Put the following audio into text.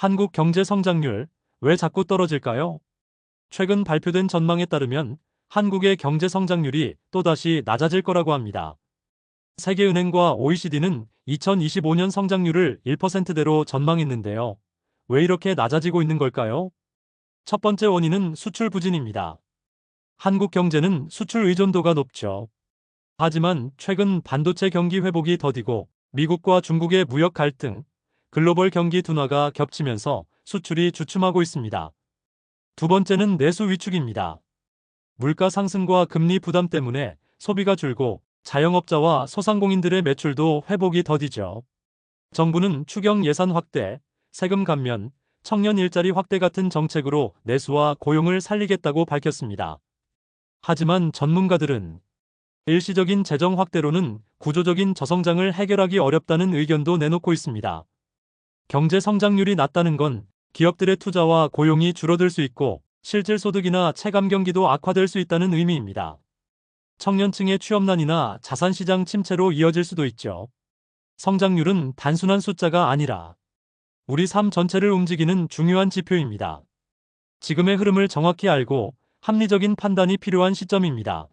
한국 경제 성장률 왜 자꾸 떨어질까요? 최근 발표된 전망에 따르면 한국의 경제 성장률이 또다시 낮아질 거라고 합니다. 세계은행과 OECD는 2025년 성장률을 1%대로 전망했는데요. 왜 이렇게 낮아지고 있는 걸까요? 첫 번째 원인은 수출 부진입니다. 한국 경제는 수출 의존도가 높죠. 하지만 최근 반도체 경기 회복이 더디고 미국과 중국의 무역 갈등, 글로벌 경기 둔화가 겹치면서 수출이 주춤하고 있습니다. 두 번째는 내수 위축입니다. 물가 상승과 금리 부담 때문에 소비가 줄고 자영업자와 소상공인들의 매출도 회복이 더디죠. 정부는 추경 예산 확대, 세금 감면, 청년 일자리 확대 같은 정책으로 내수와 고용을 살리겠다고 밝혔습니다. 하지만 전문가들은 일시적인 재정 확대로는 구조적인 저성장을 해결하기 어렵다는 의견도 내놓고 있습니다. 경제 성장률이 낮다는 건 기업들의 투자와 고용이 줄어들 수 있고 실질 소득이나 체감 경기도 악화될 수 있다는 의미입니다. 청년층의 취업난이나 자산시장 침체로 이어질 수도 있죠. 성장률은 단순한 숫자가 아니라 우리 삶 전체를 움직이는 중요한 지표입니다. 지금의 흐름을 정확히 알고 합리적인 판단이 필요한 시점입니다.